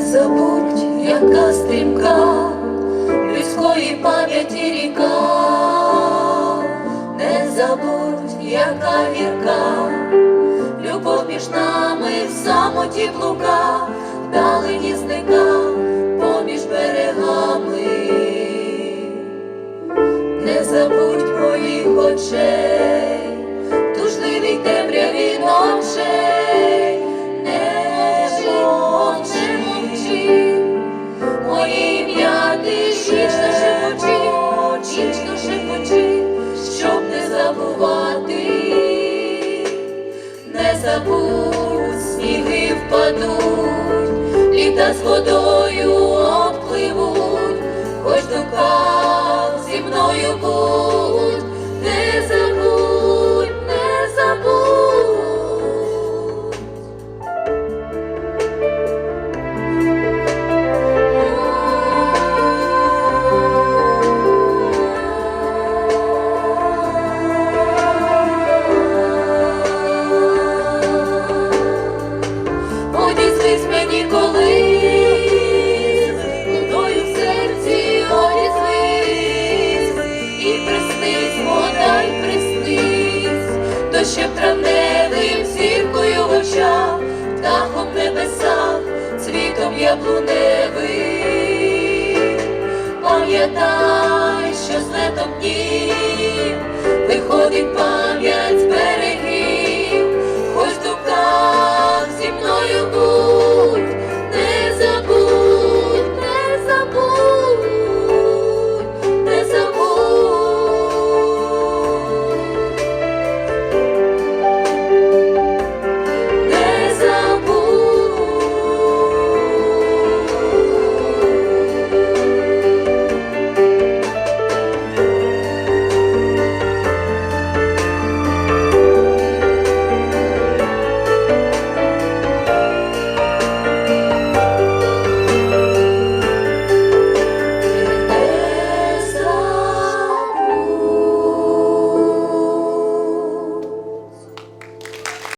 забудь, яка стрімка людської пам'яті ріка, не забудь, яка гірка, любов між нами в самоті блука, вдалині зника поміж берегами, не забудь моїх очей, впадуть, літа з водою дощем травневим, зіркою в очах, птахом в небесах, цвітом яблуневим. Пам'ятай, що з летом днів виходить пам'ять